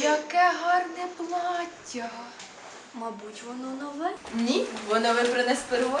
Яке гарне плаття. Мабуть, воно нове. Ні, воно випране з перегон.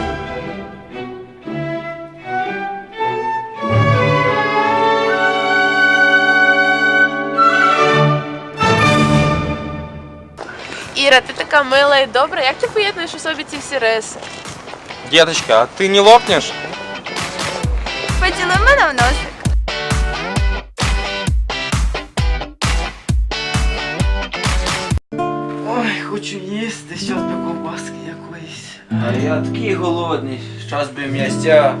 Іра, ти така мила і добра. Як ти поєднуєш у собі ці всі риси? Деточка, а ты не лопнешь? Поцілуй мене в носик. Ой, хочу їсти, щас би ковбаски якоїсь. А я такий голодний, щас би м'ястя.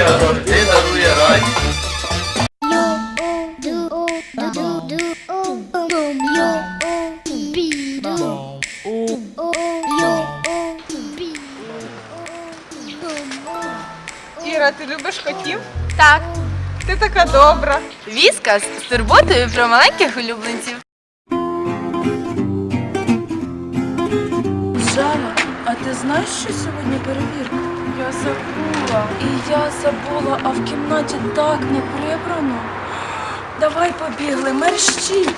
Ти дарує рай. Іра, ти любиш котів? Так. Ти така добра. Віскас з турботою про маленьких улюбленців. Жанна, а ти знаєш, що сьогодні перевірка? Я забула. І я забула, а в кімнаті так не прибрано. Давай побігли, мерщій.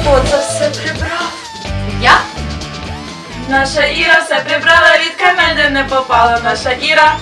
Хто це все прибрав? Я? Наша Іра все прибрала, від камеди не попала. Наша Іра.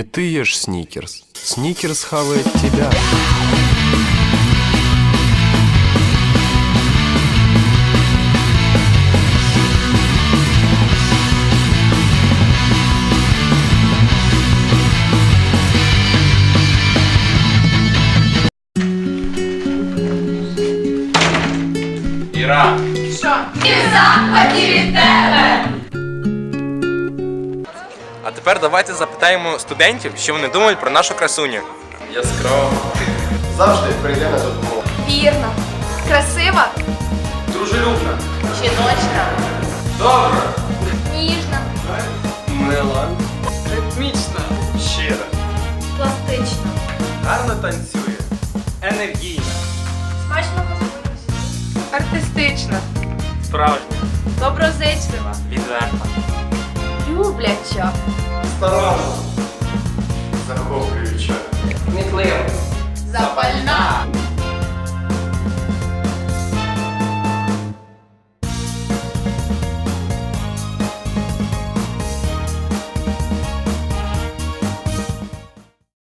Не ты ешь сникерс. Сникерс хавает тебя. Іра, а тепер давайте запитаємо студентів, що вони думають про нашу красуню. Яскраво. Завжди прийде на допомогу. Вірно. Красива. Дружелюбна. Жіночна. Добра. Ніжна. Мила. Ритмічна. Щира. Пластична. Гарно танцює. Енергійна. Смачно готується. Артистична. Справжня, Доброзичлива. відверта. Любляча. Старанна. Захоплююча. Кмітлива. Запальна.